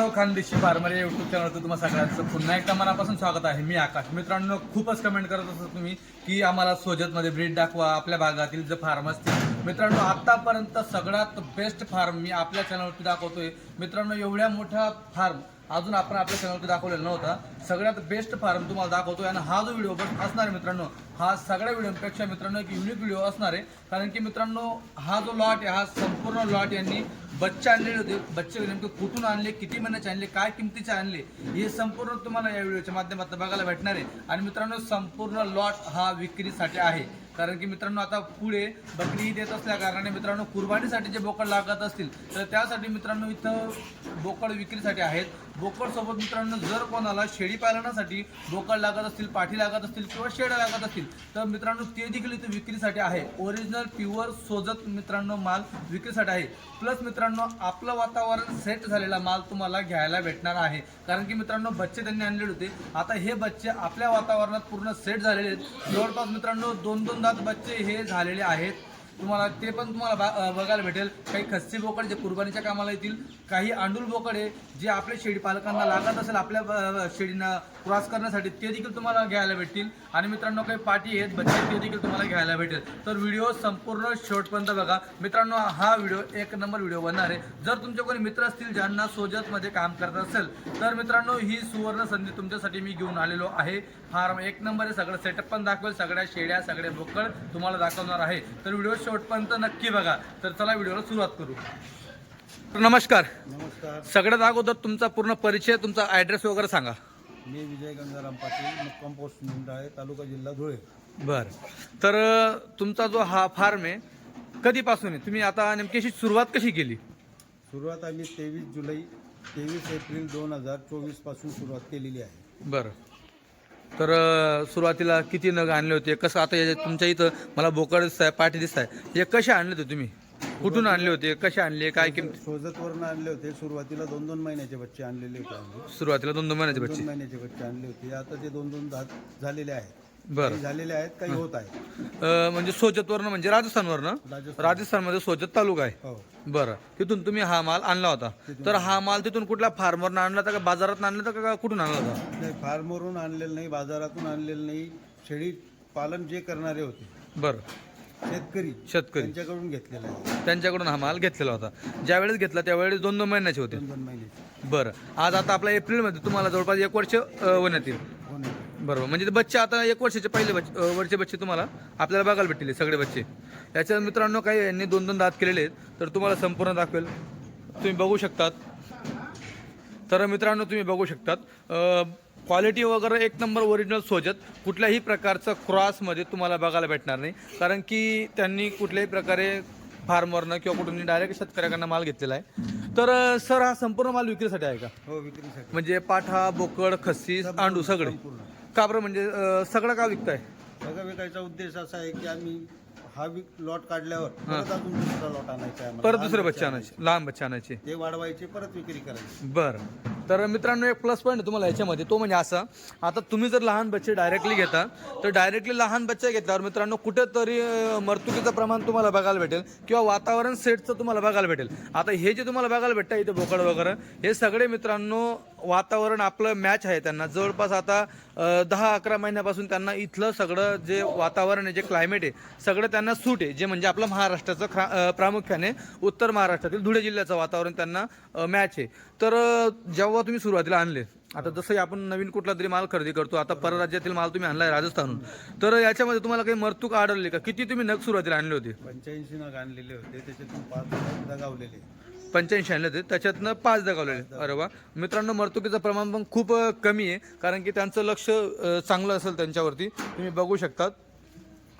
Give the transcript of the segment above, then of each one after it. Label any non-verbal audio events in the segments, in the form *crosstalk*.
मित्रांनो खानदेशी फार्मर या युट्यूब चॅनलवर तुम्हाला सगळ्यांचं पुन्हा एकदा मनापासून स्वागत आहे. मी आकाश. मित्रांनो खूपच कमेंट करत असतो तुम्ही की आम्हाला सोजतमध्ये ब्रीड दाखवा आपल्या भागातील जे फार्म असतील मित्रांनो आत्तापर्यंत सगळ्यात बेस्ट फार्म मी आपल्या चॅनलवरती दाखवतोय. मित्रांनो एवढ्या मोठ्या फार्म अजून आपण आपल्या चॅनलवरती दाखवलेला नव्हता. सगळ्यात बेस्ट फार्म तुम्हाला दाखवतो आणि हा जो व्हिडिओ बस असणार आहे मित्रांनो हा सगळ्या व्हिडिओपेक्षा मित्रांनो एक युनिक व्हिडिओ असणार आहे. कारण की मित्रांनो हा जो लॉट आहे हा संपूर्ण लॉट यांनी बच्चे आणलेले होते. बच्चे नेमके कुठून आणले किती महिन्याचे आणले काय किमतीचे आणले हे संपूर्ण तुम्हाला या व्हिडिओच्या माध्यमातून बघायला भेटणार आहे. आणि मित्रांनो संपूर्ण लॉट हा विक्रीसाठी आहे. कारण की मित्रांनो आता पुढे बकरी ईद येत असल्या कारणाने मित्रांनो कुर्बानीसाठी जे बोकड लागत असतील तर त्यासाठी मित्रांनो इथं बोकड विक्रीसाठी आहेत. बोकड सोबत मित्रांनो जर कोणाला शेळी पालनासाठी बोकड लागत असतील पाठी लागत असतील किंवा शेड लागत असतील तर मित्रांनो ते देखील इथे विक्रीसाठी आहे. ओरिजिनल प्युअर सोजत मित्रांनो माल विक्रीसाठी आहे. प्लस मित्रांनो आपलं वातावरण सेट झालेला माल तुम्हाला घ्यायला भेटणार आहे. कारण की मित्रांनो बच्चे त्यांनी आणलेले होते. आता हे बच्चे आपल्या वातावरणात पूर्ण सेट झालेले आहेत. जवळपास मित्रांनो दोन दोन दात बच्चे हे झालेले आहेत. तुम्हाला ते पण तुम्हाला बघायला भेटेल. काही खस्सी बोकड जे कुर्बानीच्या कामाला येतील काही आंडूल बोकड आहे जे आपल्या शेळी पालकांना लागत असेल आपल्या शेळींना क्रॉस करण्यासाठी ते देखील तुम्हाला घ्यायला भेटतील. आणि मित्रांनो काही पाठी आहेत बच्चे ते देखील तुम्हाला घ्यायला भेटेल. तर व्हिडिओ संपूर्ण शेवटपर्यंत बघा. मित्रांनो हा व्हिडिओ एक नंबर व्हिडिओ बनणार आहे. जर तुमचे कोणी मित्र असतील ज्यांना सोजतमध्ये काम करत असेल तर मित्रांनो ही सुवर्ण संधी तुमच्यासाठी मी घेऊन आलेलो आहे. फार्म एक नंबर आहे सगळं सेटअप पण दाखवेल सगळ्या शेड्या सगळे बोकड तुम्हाला दाखवणार आहे. तर व्हिडिओ शेवटपर्यंत नक्की बघा. तर चला व्हिडिओला सुरुवात करू. तर नमस्कार. नमस्कार. सगळ्यात अगोदर तुमचा पूर्ण परिचय तुमचा ॲड्रेस वगैरे सांगा. मी विजय गंगाराम पाटील मुक्काम पोस्ट मुंडा आहे तालुका जिल्हा धुळे. बरं. तर तुमचा जो हा फार्म आहे कधीपासून आहे? तुम्ही आता नेमकी अशी सुरुवात कशी केली? सुरुवात आम्ही तेवीस जुलै तेवीस एप्रिल दोन हजार चोवीसपासून सुरुवात केलेली आहे. बरं. तर सुरुवातीला किती नग आणले होते? कसं आता हे तुमच्या इथं मला बोकड दिसत आहे पाठी दिसत आहे हे कसे आणले होते तुम्ही? कुठून आणले होते? कसे आणले? काय किंमत? सोजतवरनं आणले होते. सुरुवातीला दोन दोन महिन्याचे बच्चे आणलेले होते आम्ही सुरुवातीला दोन दोन महिन्याचे दोन बच्चे. महिन्याचे बच्चे आणले होते. आता ते दोन दोन झालेले आहेत. बरं. काही झालेले आहेत काही होत आहे. अं, म्हणजे सोजतवरनं म्हणजे राजस्थानवरनं? राजस्थान. राजस्थानमध्ये सोजत तालुका आहे. हो. बरं. तिथून तुम्ही हा माल आणला होता. तर हा माल तिथून कुठल्या फार्मरनं आणला होता का बाजारात आणला होता का कुठून आणला होता? नाही फार्मवरून आणलेलं नाही बाजारातून आणलेलं नाही. शेळी पालन जे करणारे होते. बरं. शेतकरी शेतकरी. त्यांच्याकडून घेतलेलं आहे. त्यांच्याकडून हा माल घेतलेला होता. ज्यावेळेस घेतला त्यावेळेस दोन दोन महिन्याचे होते. दोन दोन महिन्याचे. बरं. आज आता आपल्या एप्रिलमध्ये तुम्हाला जवळपास एक वर्ष अं, होण्यात येईल. हो नाही बरोबर. म्हणजे ते बच्चे आता एक वर्षाचे पहिले बच्चे अं, वरचे बच्चे तुम्हाला आपल्याला बघायला भेटतील हे सगळे बच्चे. याच्यात मित्रांनो काही यांनी दोन दोन दात केलेले आहेत तर तुम्हाला संपूर्ण दाखवेल. तुम्ही बघू शकतात. तर मित्रांनो तुम्ही बघू शकतात. क्वालिटी वगैरे एक नंबर ओरिजिनल सोजत कुठल्याही प्रकारचं क्रॉसमध्ये तुम्हाला बघायला भेटणार नाही. कारण की त्यांनी कुठल्याही प्रकारे फार्मरनं किंवा कुठून डायरेक्ट शेतकऱ्याकडनं माल घेतलेला आहे. तर अं, सर हा संपूर्ण माल विक्रीसाठी आहे का? हो विक्रीसाठी. म्हणजे पाठा बोकड खस्सी आंडू सगळे. का बरं म्हणजे अं, सगळं का विकताय? सगळं विकायचा उद्देश असा आहे की आम्ही हा लॉट काढल्यावर परत अजून दुसरा लॉट आणायचा आहे आम्हाला. परत दुसरे बच्चे आणायचे लहान बच्चे आणायचे. ते वाढवायचे परत विक्री करायची. बरं. तर मित्रांनो एक प्लस पॉईंट तुम्हाला याच्यामध्ये. तो म्हणजे असा आता तुम्ही जर लहान बच्चे डायरेक्टली घेता तर डायरेक्टली लहान बच्चे घेतल्यावर मित्रांनो कुठेतरी अं, मर्तुकीचं प्रमाण तुम्हाला बघायला भेटेल किंवा वातावरण सेटचं तुम्हाला बघायला भेटेल. आता हे जे तुम्हाला बघायला भेटतं इथे बोकड वगैरे हे सगळे मित्रांनो वातावरण आपलं मॅच आहे त्यांना. जवळपास आता दहा अकरा महिन्यापासून त्यांना इथलं सगळं जे वातावरण आहे जे क्लायमेट आहे सगळं त्यांना सूट आहे. जे म्हणजे आपलं महाराष्ट्राचं खा प्रामुख्याने उत्तर महाराष्ट्रातील धुळे जिल्ह्याचं वातावरण त्यांना मॅच आहे. तर जेव्हा तुम्ही सुरुवातीला आणले आता जसं आपण नवीन कुठला तरी माल खरेदी करतो आता परराज्यातील माल तुम्ही आणलाय राजस्थानहून. तर याच्यामध्ये तुम्हाला काही मर्तूक आढळली का? किती तुम्ही नग सुरुवातीला आणले होते? पंच्याऐंशी नग आणलेले होते त्याच्यातून पाच दगावलेले. पंच्याऐंशी आणले होते. त्याच्यातनं पाच दगावलेले अरे वा. मित्रांनो मर्तुकीचं प्रमाण पण खूप कमी आहे. कारण की त्यांचं लक्ष चांगलं असेल त्यांच्यावरती. तुम्ही बघू शकतात.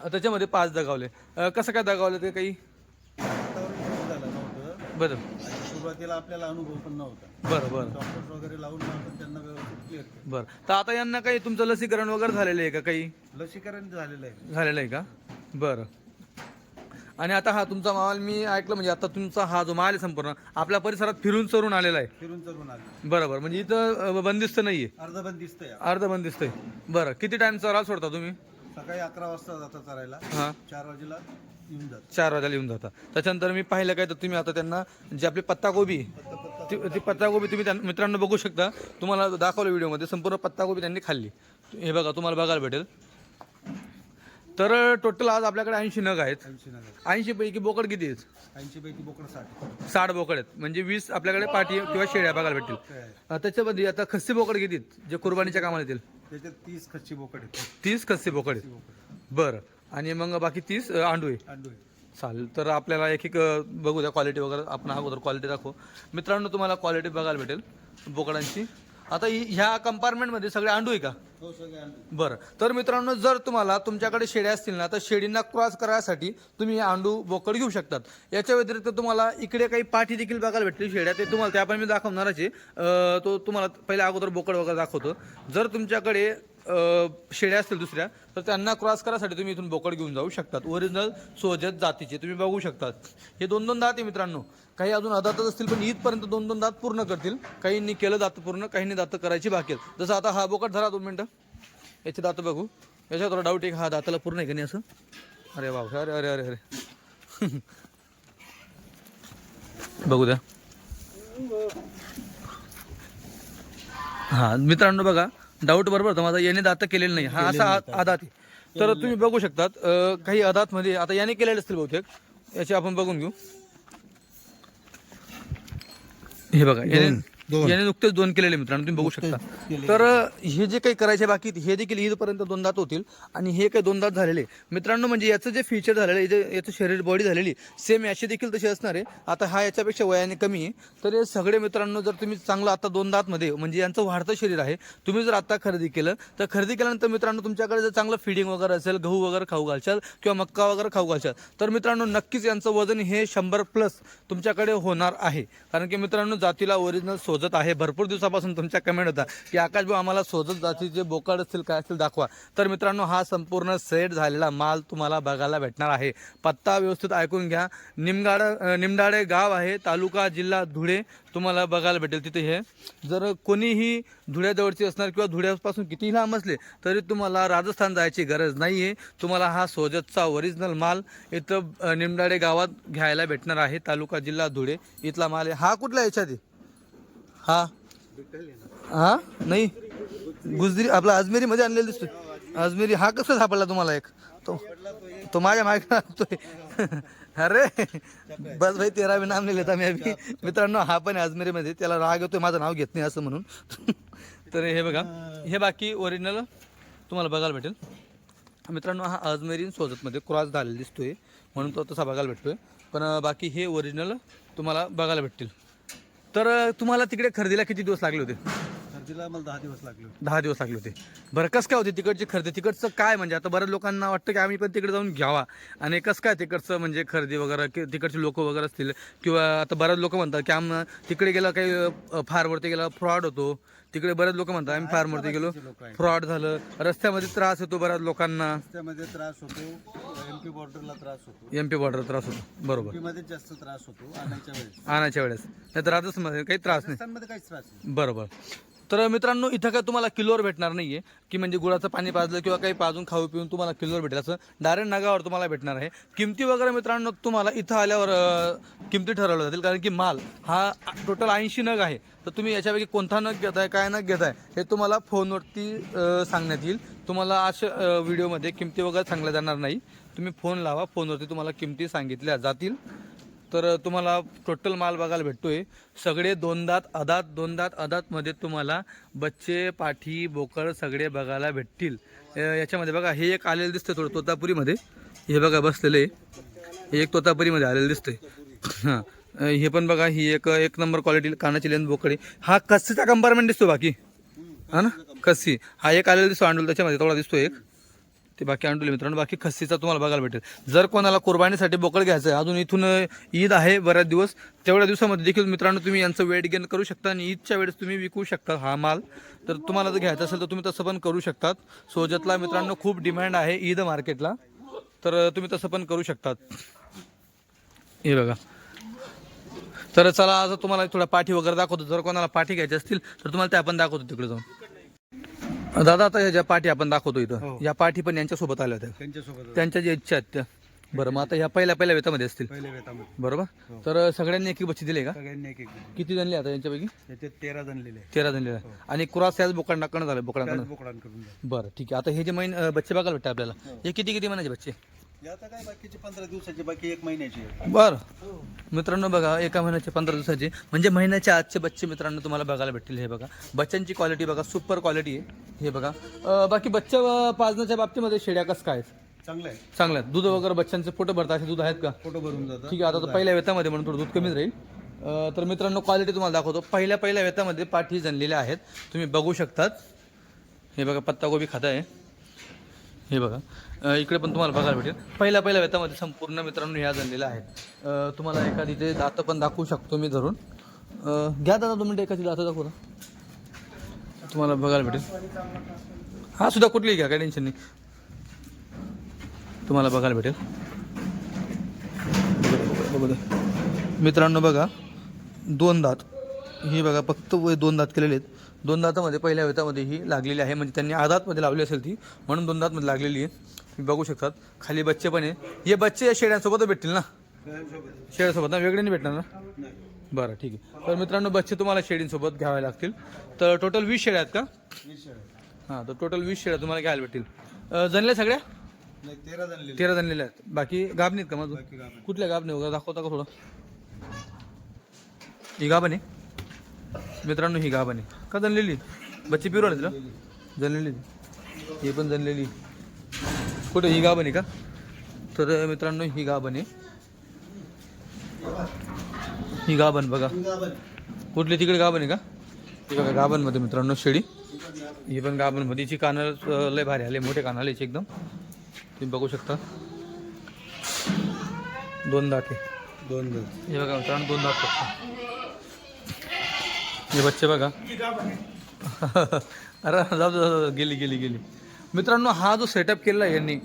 त्याच्यामध्ये पाच दगावले. कसं काय दगावले ते काही? बरं. सुरुवातीला आपल्याला अनुभव पण नव्हता. बरं बरं. डॉक्टर्स वगैरे लावून आपण त्यांना व्यवस्थित क्लिअर केलं. बरं. तर आता यांना काही तुमचं लसीकरण वगैरे झालेलं आहे का काही? लसीकरण झालेलं आहे. झालेलं आहे का? बरं. आणि आता हा तुमचा माल मी ऐकलं म्हणजे आता तुमचा हा जो माल आहे संपूर्ण आपल्या परिसरात फिरून चरून आलेला आहे. फिरून चरून आले बरोबर म्हणजे इथं बंदिस्त नाहीये. अर्धबंद दिसतंय अर्ध बंदिस्त आहे. बरं किती टाइम चराल सोडता तुम्ही? सकाळी अकरा वाजता जातात चरायला हां. चार वाजेला येऊन चार वाजायला येऊन जाता. त्याच्यानंतर मी पाहिलं काय तर तुम्ही आता त्यांना जे आपली पत्ताकोबी ती ती पत्ताकोबी तुम्ही त्यां- मित्रांनो बघू शकता. तुम्हाला दाखवलं व्हिडिओमध्ये संपूर्ण पत्ताकोबी त्यांनी खाल्ली. हे बघा तुम्हाला बघायला भेटेल. तर टोटल आज आपल्याकडे ऐंशी नग आहेत. ऐंशी पैकी बोकड किती आहेत? ऐंशी पैकी बोकड साठ साठ बोकड आहेत. म्हणजे वीस आपल्याकडे पाठी किंवा शेळ्या बघायला भेटतील. ते आहे. अं, त्याच्यामध्ये आता खस्सी बोकड किती आहेत? जे कुर्बानीच्या कामाला येतील. त्याच्यात तीस खच्ची बोकड आहेत. तीस खस्सी बोकड आहेत. बोकड बरं. आणि मग बाकी तीस अं, आंडू आहे अंडू आहे चालेल. तर आपल्याला एक एक अ, बघू द्या क्वालिटी वगैरे. आपण अगोदर क्वालिटी दाखवू. मित्रांनो तुम्हाला क्वालिटी बघायला भेटेल. बोकडांची. आता ही- ह्या कंपार्टमेंटमध्ये सगळे अंडू आहे का? हो सगळे बरं. तर मित्रांनो जर तुम्हाला तुमच्याकडे शेळ्या असतील ना तर शेळींना क्रॉस करायसाठी तुम्ही हे अंडू बोकड घेऊ शकतात. याच्या व्यतिरिक्त तुम्हाला इकडे काही पाठी देखील बघायला भेटतील शेळ्या. ते तुम्हाला त्या पण मी दाखवणारच आहे. अ, तो तुम्हाला पहिले अगोदर बोकड वगैरे दाखवतो. जर तुमच्याकडे अ, शेळ्या असतील दुसऱ्या तर त्यांना क्रॉस करायसाठी तुम्ही इथून बोकड घेऊन जाऊ शकतात. ओरिजिनल सोजत जातीचे तुम्ही बघू शकतात. हे दोन दोन दात आहे मित्रांनो. काही अजून अदातच असतील पण ईदपर्यंत दोन दोन दात पूर्ण करतील. काहींनी केलं दात पूर्ण काहींनी दात करायची बाकी आहेत. जसं आता हा बोकड धरा दोन मिनटं. याचे दात बघू. याच्यावर थोडा डाऊट आहे हा दाताला पूर्ण आहे का नाही असं? अरे बाप अरे अरे अरे अरे. *laughs* बघू द्या. हा मित्रांनो बघा डाऊट बरोबर होता माझा याने दात केलेलं नाही. हा असा आदात आहे. तर तुम्ही बघू शकतात काही आदात मध्ये आता याने केलेले असतील बहुतेक. याचे आपण बघून घेऊ. हे बघा याने दोन. याने नुकतेच दोन केलेले मित्रांनो तुम्ही बघू शकता. केलेले. तर हे जे काही करायचे बाकी आहेत, हे देखील ईदपर्यंत दोन दात होतील आणि हे काही दोन दात झालेले. मित्रांनो म्हणजे याचं जे फीचर झालेलं आहे जे याचं शरीर बॉडी झालेली सेम याची देखील तशी असणार आहे. आता हा याच्यापेक्षा वयाने कमी आहे. तर हे सगळे मित्रांनो जर तुम्ही चांगलं आता दोन दातमध्ये म्हणजे यांचं वाढतं शरीर आहे तुम्ही जर आता खरेदी केलं तर खरेदी केल्यानंतर मित्रांनो तुमच्याकडे जर चांगलं फिडिंग वगैरे असेल गहू वगैरे खाऊ घालशाल किंवा मक्का वगैरे खाऊ घालशाल तर मित्रांनो नक्कीच यांचं वजन हे शंभर प्लस तुमच्याकडे होणार आहे. कारण की मित्रांनो जातीला ओरिजिनल सोजत आहे. भरपूर दिवसापासून तुमच्या कमेंट होता. की आकाश भाऊ आम्हाला सोजत जातीचे बोकड असतील काय असतील दाखवा. तर मित्रांनो हा संपूर्ण सेट झालेला माल तुम्हाला बघायला भेटणार आहे. पत्ता व्यवस्थित ऐकून घ्या. निमगाड निमडाळे गाव आहे. तालुका जिल्हा धुळे तुम्हाला बघायला भेटेल. तिथे हे. जर कोणीही धुळ्याजवळची असणार किंवा धुळ्यापासून कितीही लांब असले तरी तुम्हाला राजस्थान जायची गरज नाही आहे तुम्हाला हा सोजतचा ओरिजिनल माल इथं निमडाळे गावात घ्यायला भेटणार आहे. तालुका जिल्हा धुळे. इथला माल आहे. हा कुठला याच्यात आहे हा. हा? नाही. गुजरी आपला अजमेरी मध्ये आणलेला दिसतोय. अजमेरी हा कसा सापडला तुम्हाला एक? तो तो माझ्या मागे लागतोय अरे बस भाई तेरा बी नाम नाही लेता मी अभि मित्रांनो हा पण आहे अजमेरीमध्ये त्याला राग येतोय माझं नाव घेत नाही असं म्हणून. तर हे बघा हे बाकी ओरिजिनल तुम्हाला बघायला भेटेल. मित्रांनो हा अजमेरीन सोजतमध्ये क्रॉस झालेला दिसतोय म्हणून तो तसा बघायला भेटतोय. पण बाकी हे ओरिजिनल तुम्हाला बघायला भेटतील. तर तुम्हाला तिकडे खरेदीला किती दिवस लागले होते? खरेदीला मला दहा दिवस लागले होते. दहा दिवस लागले होते. बरं कसं काय होते तिकडची खरेदी? तिकडचं काय म्हणजे? आता बऱ्याच लोकांना वाटतं की आम्ही पण तिकडे जाऊन घ्यावा. आणि कसं काय तिकडचं म्हणजे खरेदी वगैरे की तिकडचे लोक वगैरे असतील? किंवा आता बऱ्याच लोक म्हणतात की आम तिकडे गेलं काही अं, फारवरती गेला फ्रॉड होतो. तिकडे बरेच लोक म्हणतात आम्ही फार्मवरती गेलो. लोक आहेत फ्रॉड झालं. रस्त्यामध्ये त्रास होतो बऱ्याच लोकांना. रस्त्यामध्ये त्रास होतो एम पी बॉर्डरला त्रास होतो. एम पी बॉर्डर त्रास होतो. बरोबर. मध्ये जास्त त्रास होतो आणायच्या वेळेस. आणायच्या वेळेस. नाही तर राजस्थानमध्ये काही त्रास नाही. काहीच त्रास नाही. बरोबर. तर मित्रांनो इथं काय तुम्हाला किलोवर भेटणार नाहीये की म्हणजे गुळाचं पाणी पाजलं किंवा काही पाजून खाऊ पिऊन तुम्हाला किलोवर भेटेल. असं डायरेक्ट नगावर तुम्हाला भेटणार आहे. किमती वगैरे मित्रांनो तुम्हाला इथं आल्यावर किमती ठरवल्या जातील. कारण की माल हा टोटल ऐंशी नग आहे. तर तुम्ही याच्यापैकी कोणता नग घेताय काय नग घेताय हे तुम्हाला फोनवरती सांगण्यात येईल. तुम्हाला अशा व्हिडिओमध्ये किमती वगैरे सांगल्या जाणार नाही. तुम्ही फोन लावा फोनवरती तुम्हाला किमती सांगितल्या जातील. तर तुम्हाला टोटल माल बघायला भेटतोय. सगळे दोनदात अदात दोनदात अदातमध्ये तुम्हाला बच्चे पाठी बोकड सगळे बघायला भेटतील. याच्यामध्ये बघा हे एक आलेलं दिसतंय थोडं तोतापुरीमध्ये. हे बघा बसलेलं. आहे हे एक तोतापुरीमध्ये आलेलं दिसतंय. हां. हे पण बघा ही एक एक नंबर क्वालिटी कानाची लेन बोकडे. हा कस्सीचा कंपार्टमेंट दिसतो बाकी. हा ना? कस्सी. हा एक आलेला दिसतो अंडूल त्याच्यामध्ये थोडा दिसतो एक. ते बाकी अंडुले मित्रांनो बाकी खस्सीचा तुम्हाला बघायला भेटेल. जर कोणाला कुर्बानीसाठी बोकड घ्यायचं आहे अजून इथून ईद आहे बऱ्याच दिवस तेवढ्या दिवसामध्ये देखील मित्रांनो तुम्ही यांचं वेट गेन करू शकता आणि ईदच्या वेळेस तुम्ही विकू शकता हा माल. तर तुम्हाला जर घ्यायचा असेल तर तुम्ही तसं पण करू शकतात. सोजतला मित्रांनो खूप डिमांड आहे ईद मार्केटला. तर तुम्ही तसं पण करू शकतात. हे बघा. तर चला आज तुम्हाला थोडा पाठी वगैरे दाखवतो. जर कोणाला पाठी घ्यायची असतील तर तुम्हाला त्या पण दाखवतो तिकडे जाऊन. दादा आता ह्या ज्या पाठी आपण दाखवतो इथं हो. या पाठी पण यांच्यासोबत आल्या होत्या. त्यांच्यासोबत त्यांच्या ज्या इच्छा आहेत त्या. बरं मग आता ह्या पहिल्या पहिल्या वेतामध्ये असतील. वेतामध्ये. बरोबर? हो. तर सगळ्यांनी एक एक बच्चे दिले का? सगळ्यांनी एक एक दिली. किती जणले आता यांच्यापैकी? त्याच्यात तेरा जणलेले आहे तेरा जणले हो. आणि क्रॉस याच बोकडांकडनं झालं बोकडांकडनं? बोकडांकडून. बरं ठीक आहे. आता हे जे महिन अं, बच्चे बघायला भेटते आपल्याला हो. किती किती महिन्याचे बच्चे? आता काय बाकीचे पंधरा दिवसाचे बाकी एक महिन्याचे. बरं. मित्रांनो बघा एका महिन्याचे पंधरा दिवसाचे. म्हणजे महिन्याच्या आजचे बच्चे मित्रांनो तुम्हाला बघायला भेटतील हे बघा. बच्चांची क्वालिटी बघा सुपर क्वालिटी आहे. हे बघा. अं, बाकी बच्चा पाजण्याच्या बाबतीमध्ये शेड्या कसं काय? चांगलं आहे चांगल्या आहेत. दूध वगैरे बच्चांचे पोटं भरतात असे दूध आहेत का? फोटो भरून जातात. ठीक आहे आता तर पहिल्या वेतामध्ये म्हणून थोडं दूध कमीच राहील. अं, तर मित्रांनो क्वालिटी तुम्हाला दाखवतो. पहिल्या पहिल्या वेतामध्ये पाठी जनलेल्या आहेत. तुम्ही बघू शकतात. हे बघा पत्तागोबी खाता आहे हे बघा. इकडे पण तुम्हाला बघायला भेटेल. पहिल्या पहिल्या वेतामध्ये संपूर्ण मित्रांनो ह्या झालेल्या आहेत. तुम्हाला एखादी ते दातं पण दाखवू शकतो मी धरून. घ्या दादा दोन एखादी दातं दाखवू ना. तुम्हाला बघायला भेटेल. हा सुद्धा कुठलीही घ्या काय टेन्शन नाही. तुम्हाला बघायला भेटेल. मित्रांनो बघा दोन दात. ही बघा फक्त दोन दात केलेले आहेत. दोन दातामध्ये पहिल्या वेतामध्ये ही लागलेली आहे. म्हणजे त्यांनी आदातमध्ये लावली असेल ती म्हणून दोन दातमध्ये लागलेली आहे तुम्ही बघू शकतात. खाली बच्चे पण आहे. हे बच्चे या शेळ्यांसोबतच भेटतील ना? शेळ्यासोबत ना? वेगळे नाही भेटणार ना? बरं ठीक आहे. तर मित्रांनो बच्चे तुम्हाला शेळींसोबत घ्यावे लागतील. तर टोटल वीस शेळ्या आहेत का? हां तर टोटल वीस शेळ्या तुम्हाला घ्यायला भेटतील. जणल्या सगळ्या? तेरा जणलेले तेरा जणलेल्या आहेत. बाकी गाबणीत का माझं कुठल्या गाबणी वगैरे दाखवता का थोडं? ही गाबण आहे मित्रांनो ही गाबण आहे का जणलेली? बच्ची पिरवड तिला जणलेली. ही पण जणलेली. कुठे ही गाभण आहे का? तर मित्रांनो ही गाभण आहे. ही गाभण बघा. कुठली तिकडे गाभण आहे का? ही बघा गाभणमध्ये मित्रांनो शेळी. ही पण गाभणमध्ये. हिची कानं लय भारी आले मोठे कान आले एकदम. तुम्ही बघू शकता. दोन दात. दोन जण हे बघा मित्रांनो दोन दात. फक्त हे बच्चे बघा. *laughs* अरे जाऊ जाऊ गेली गेली गेली. मित्रांनो हा जो सेटअप केलेला आहे यांनी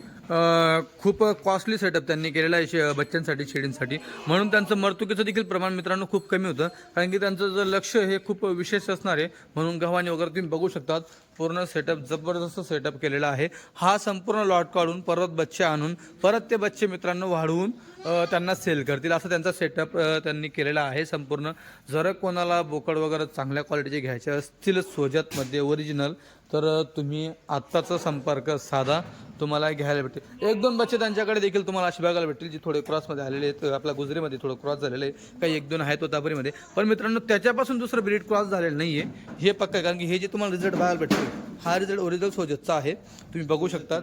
खूप कॉस्टली सेटअप त्यांनी केलेला आहे शे बच्चांसाठी शेळींसाठी. म्हणून त्यांचं मर्तुकीचं देखील प्रमाण मित्रांनो खूप कमी होतं. कारण की त्यांचं जर लक्ष हे खूप विशेष असणार आहे म्हणून गव्हाणी वगैरे तुम्ही बघू शकतात पूर्ण सेटअप जबरदस्त सेटअप केलेला आहे. हा संपूर्ण लॉट काढून परत बच्चे आणून परत ते बच्चे मित्रांनो वाढवून त्यांना सेल करतील. असं त्यांचा सेटअप त्यांनी केलेला आहे संपूर्ण. जर कोणाला बोकड वगैरे चांगल्या क्वालिटीचे घ्यायचे असतील सोजतमध्ये ओरिजिनल तर तुम्ही आत्ताचा संपर्क साधा. तुम्हाला घ्यायला भेटेल. एक दोन बच्चे त्यांच्याकडे देखील तुम्हाला अशी बघायला भेटतील जी थोडे क्रॉसमध्ये आलेले आहेत. आपल्या गुजरीमध्ये थोडं क्रॉस झालेलं आहे. काही एक दोन आहेत ताबरीमध्ये पण मित्रांनो त्याच्यापासून दुसरं ब्रीड क्रॉस झालेलं नाही आहे हे पक्का आहे. कारण की हे जे तुम्हाला रिझल्ट बघायला भेटतील हा रिझल्ट ओरिजिनल सोजतचा आहे. तुम्ही बघू शकता.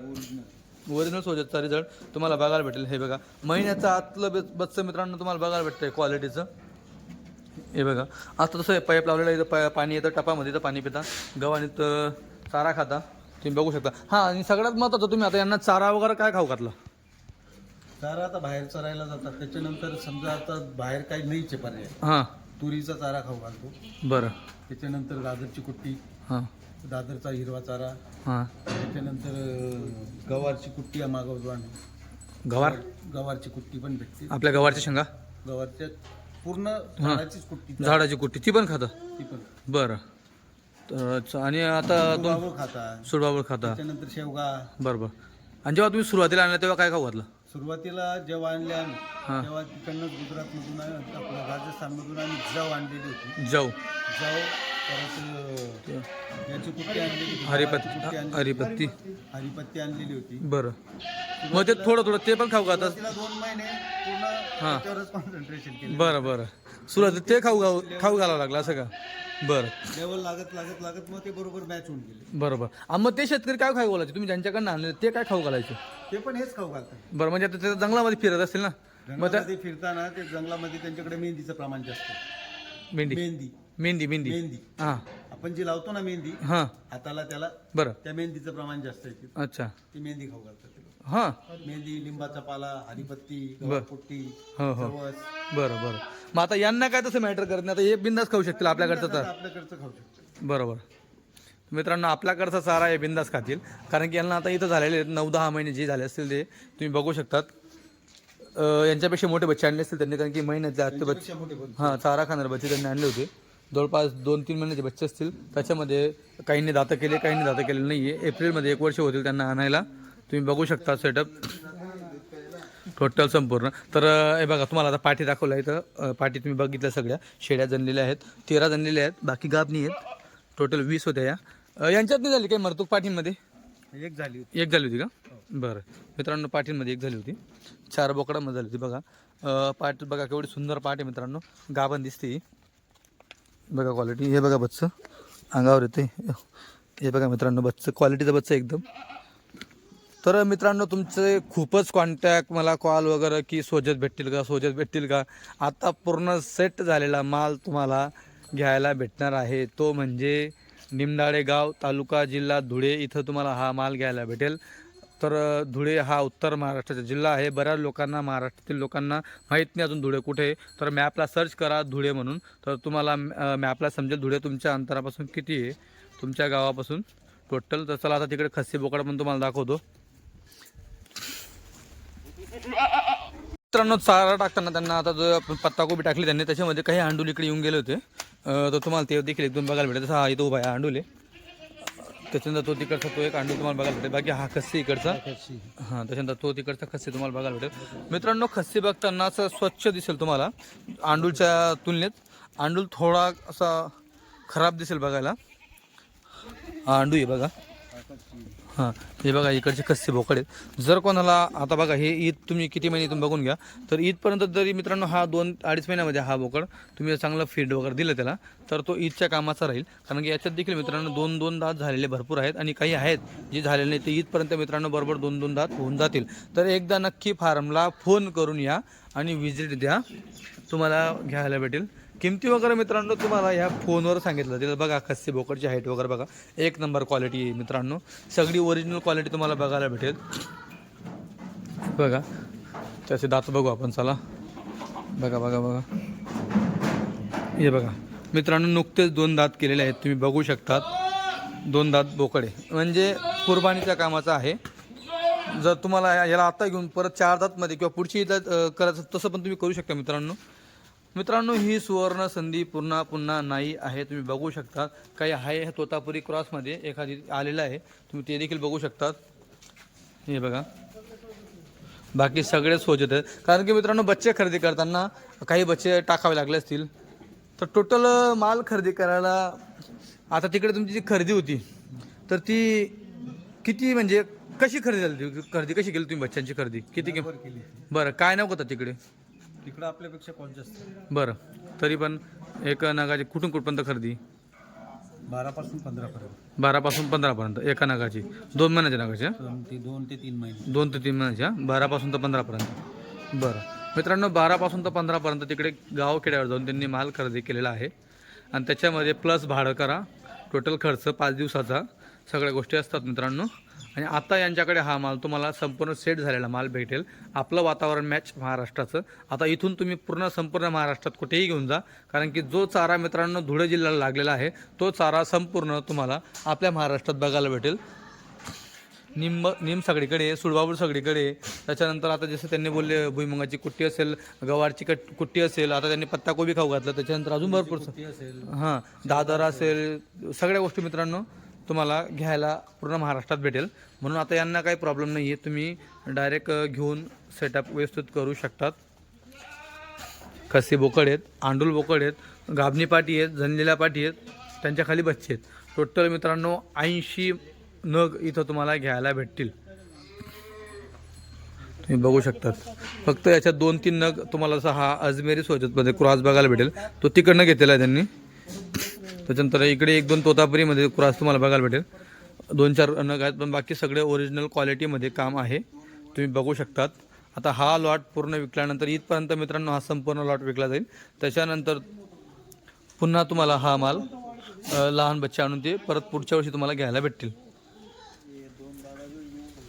ओरिजिनल सोजतचा रिझल्ट तुम्हाला बघायला भेटेल. हे बघा. महिन्याचं आतलं बच्चं मित्रांनो तुम्हाला बघायला भेटतं क्वालिटीचं हे बघा. आता तसं पाईप लावलेलं आहे इथं पा पाणी येतं टपामध्ये तर पाणी पिता. गव्हाणीत अं, चारा खाता. तुम्ही बघू शकता. हां आणि सगळ्यात महत्त्वाचं तुम्ही आता यांना चारा वगैरे काय खाऊ घातला? चारा आता बाहेर चरायला जातात. त्याच्यानंतर समजा आता बाहेर काही नाहीच आहे पर्याय. हां. तुरीचा चारा खाऊ घालतो. बरं. त्याच्यानंतर दादरची कुट्टी. हां. दादरचा हिरवा चारा. हां. त्याच्यानंतर अं, गवारची कुट्टी मागवतो आम्ही गवार? गवारची कुट्टी पण भेटते. आपल्या गवारच्या शेंगा? गवारच्या पूर्ण झाडाचीच कुट्टी झाडाची कुट्टी. ती पण खाता? ती पण बरं. तर च- आणि आता दोन बाबळ खाता. त्याच्यानंतर शेवगा. बरं बरं आणि जेव्हा तुम्ही सुरुवातीला आणलं तेव्हा काय खाऊ घातलं? सुरुवातीला जेव्हा आणले आम्ही हां. तेव्हा तिकडनं गुजरातमधून आ- आपलं राजस्थानमधून आम्ही जव आणलेली होती. जाऊ. जव परत अं, याची कुट्टी आणलेली होती. हरिपत्ती. गव्हाची कुट्टी आणली- हरिपत्ती. हरिपत्ती आणलेली होती. बरं. मग ते थोडं थोडं ते पण खाऊ घालतात तिला दोन महिने पूर्ण हां. त्याच्यावरच कॉन्सन्ट्रेशन केलं. बरं बरं. ते खाऊ घाऊ खाऊ घालावं लागलं असं का? बरं. लेवल लागत लागत लागत मग ते बरोबर मॅच होऊन गेले. बरोबर मग ते शेतकरी काय खाऊ घालायचे? तुम्ही ज्यांच्याकडनं आणले ते काय खाऊ घालायचे? ते पण हेच खाऊ घालतात. बरं म्हणजे आता ते जंगलामध्ये फिरत असतील ना? मग त्या जंगलामध्ये फिरताना ते जंगलामध्ये त्यांच्याकडे मेहंदीचं प्रमाण जास्त आहे. मेहंदी. मेहंदी. मेहंदी मेहंदी. मेहंदी. हां. आपण जी लावतो ना मेहंदी हां. हाताला त्याला बरं. त्या मेहंदीचं प्रमाण जास्त आहे अच्छा. ती मेहंदी खाऊ घालतात ते लोक. हां. मेहंदी लिंबाचा पाला हरिपत्ती बर. पोट्टी हो हो. जवस बरं बरं. मग आता यांना काय तसं मॅटर करत नाही. आता हे बिंदास खाऊ शकतील आपल्याकडचं तर. आपल्याकडचं खाऊ शकतो बरोबर. मित्रांनो आपल्याकडचा चारा आहे बिंदास खातील. कारण की यांना आता इथं झालेले आहेत नऊ दहा महिने जे झाले असतील ते तुम्ही बघू शकतात. अं, यांच्यापेक्षा मोठे बच्चे आणले असतील त्यांनी कारण की महिन्यातले आजचे बच्चे पेक्षा मोठे पण. हां चारा खाणार बच्चे त्यांनी आणले होते. जवळपास दोन तीन महिन्याचे बच्चे असतील. त्याच्यामध्ये काहींनी दातं केले काहींनी दातं केलेले नाही आहे एप्रिलमध्ये एक वर्ष होतील त्यांना आणायला. तुम्ही बघू शकता सेटअप टोटल संपूर्ण. तर हे बघा तुम्हाला आता पाठी दाखवलं आहे तर पाठी तुम्ही बघितल्या सगळ्या. शेड्या जनलेल्या आहेत. तेरा जनलेल्या आहेत. बाकी गाबणी आहेत. टोटल वीस होत्या या. यांच्यात नाही झाली काय मरतूक पाठींमध्ये? एक झाली होती. एक झाली होती का? बरं. मित्रांनो पाठींमध्ये एक झाली होती. चार बोकडामध्ये झाली होती बघा. पाठ बघा केवढी सुंदर पाठ आहे मित्रांनो. गाभण दिसते. बघा क्वालिटी हे बघा बच्चं. अंगावर येते हे बघा मित्रांनो बच्चं. क्वालिटीचं बच्चं एकदम. तर मित्रांनो तुमचे खूपच कॉन्टॅक्ट मला कॉल वगैरे की सोजत भेटतील का सोजत भेटतील का? आता पूर्ण सेट झालेला माल तुम्हाला घ्यायला भेटणार आहे. तो म्हणजे निमदाडे गाव तालुका जिल्हा धुळे इथं तुम्हाला हा माल घ्यायला भेटेल. तर धुळे हा उत्तर महाराष्ट्राचा जिल्हा आहे. बऱ्याच लोकांना महाराष्ट्रातील लोकांना माहीत नाही अजून धुळे कुठे तर मॅपला सर्च करा धुळे म्हणून. तर तुम्हाला मॅपला समजेल धुळे तुमच्या अंतरापासून किती आहे. तुमच्या गावापासून टोटल तर चला आता तिकडे खस्सी बोकड पण तुम्हाला दाखवतो. मित्रांनो चारा टाकताना त्यांना आता जो आपण पत्ताकोबी टाकली त्यांनी त्याच्यामध्ये काही अंडूल इकडे येऊन गेले होते. तर तुम्हाला ते देखील एकदम बघायला भेटेल. तसा हा इथं उभा आहे अंडूल आहे. त्याच्यानंतर तो तिकडचा तो एक अंडूल तुम्हाला बघायला भेटेल. बाकी हा खस्सी इकडचा. हां त्याच्यानंतर तो तिकडचा खस्सी तुम्हाला बघायला भेटेल. मित्रांनो खस्सी बघताना असं स्वच्छ दिसेल तुम्हाला अंडूलच्या तुलनेत. अंडूल थोडा असा खराब दिसेल बघायला. हा अंडू आहे बघा. हां. हे बघा इकडचे कस्से बोकड आहेत. जर कोणाला आता बघा हे ईद तुम्ही किती महिने तुम्ही बघून घ्या तर ईदपर्यंत जरी मित्रांनो हा दोन अडीच महिन्यामध्ये हा बोकड तुम्ही चांगलं फीड वगैरे दिलं त्याला तर तो ईदच्या कामाचा राहील. कारण की याच्यात देखील मित्रांनो दोन दोन दात झालेले भरपूर आहेत आणि काही आहेत जे झालेले नाही ते ईदपर्यंत मित्रांनो बरोबर दोन दोन दात होऊन जातील. तर एकदा नक्की फार्मला फोन करून या आणि व्हिजिट द्या. तुम्हाला घ्यायला भेटेल. किमती वगैरे मित्रांनो तुम्हाला ह्या फोनवर सांगितलं. तिथं बघा खस्से बोकडची हाईट वगैरे बघा. एक नंबर क्वालिटी आहे मित्रांनो. सगळी ओरिजिनल क्वालिटी तुम्हाला बघायला भेटेल. बघा. त्याचे दात बघू आपण चला. बघा बघा बघा. हे बघा. मित्रांनो नुकतेच दोन दात केलेले आहेत. तुम्ही बघू शकतात. दोन दात बोकडे. म्हणजे कुर्बानीच्या कामाचा आहे. जर तुम्हाला या- याला आता घेऊन परत चार दातमध्ये किंवा पुढची ईद करायचं तसं पण तुम्ही करू शकता मित्रांनो. मित्रांनो ही सुवर्ण संधी पुन्हा पुन्हा नाही आहे. तुम्ही बघू शकता काही आहे ह्या तोतापुरी क्रॉसमध्ये एखादी आलेलं आहे. तुम्ही ते देखील बघू शकतात. हे बघा. बाकी सगळे सोजत आहेत. कारण की मित्रांनो बच्चे खरेदी करताना काही बच्चे टाकावे लागले असतील. तर टोटल माल खरेदी करायला आता तिकडे तुमची जी खरेदी होती तर ती किती म्हणजे कशी खरेदी झाली? खरेदी कशी केली तुम्ही बच्चांची खरेदी? किती केली. बरं काय नाव होतं तिकडे? तिकडं आपल्यापेक्षा कोण जास्त? बरं. तरी पण एक नगाची कुठून कुठपर्यंत खरेदी? बारापासून पंधरापर्यंत. बारापासून पंधरापर्यंत. एका नगाची. दोन महिन्याच्या नगाची हं? दोन ते दोन ते तीन महिने. दोन ते तीन महिन्याच्या बारापासून तर पंधरापर्यंत. बरं. मित्रांनो बारापासून तर पंधरापर्यंत तिकडे गाव खेड्यावर जाऊन त्यांनी माल खरेदी केलेला आहे. आणि त्याच्यामध्ये प्लस भाडं करा. टोटल खर्च पाच दिवसाचा. सगळ्या गोष्टी असतात मित्रांनो. आणि आता यांच्याकडे हा माल तुम्हाला संपूर्ण सेट झालेला माल भेटेल. आपलं वातावरण मॅच महाराष्ट्राचं. आता इथून तुम्ही पूर्ण संपूर्ण महाराष्ट्रात कुठेही घेऊन जा. कारण की जो चारा मित्रांनो धुळे जिल्ह्याला लागलेला आहे तो चारा संपूर्ण तुम्हाला आपल्या महाराष्ट्रात बघायला भेटेल. निंब निम सगळीकडे सुळबाबूळ सगळीकडे. त्याच्यानंतर आता जसं त्यांनी बोलले भुईमुगाची कुट्टी असेल गवारची कट कुट्टी असेल आता त्यांनी पत्ताकोबी खाऊ घातलं त्याच्यानंतर अजून भरपूर असेल. हां दादर असेल सगळ्या गोष्टी मित्रांनो. तुम्हाला घ्यायला पूर्ण महाराष्ट्रात भेटेल. म्हणून आता यांना काही प्रॉब्लेम नाही आहे तुम्ही डायरेक्ट घेऊन सेटअप व्यवस्थित करू शकतात. कसे बोकड आहेत आंडूल बोकड आहेत गाबणी पाटी आहेत झनलेल्या पाठी आहेत त्यांच्या खाली बच्चे आहेत. टोटल मित्रांनो ऐंशी नग इथं तुम्हाला घ्यायला भेटतील. तुम्ही बघू शकतात. फक्त याच्यात दोन तीन नग तुम्हाला असा हा अजमेरी सोजतमध्ये क्रॉस बघायला भेटेल. तो तिकडनं घेतलेला आहे त्यांनी. त्याच्यानंतर इकडे एक दोन तोतापुरीमध्ये क्रॉस तुम्हाला बघायला भेटेल. दोन चार नग आहेत पण बाकी सगळे ओरिजिनल क्वालिटीमध्ये काम आहे. तुम्ही बघू शकतात. आता हा लॉट पूर्ण विकल्यानंतर इथपर्यंत मित्रांनो हा संपूर्ण लॉट विकला जाईल. त्याच्यानंतर पुन्हा तुम्हाला हा माल लहान बच्चे आणून ते परत पुढच्या वर्षी तुम्हाला घ्यायला भेटतील.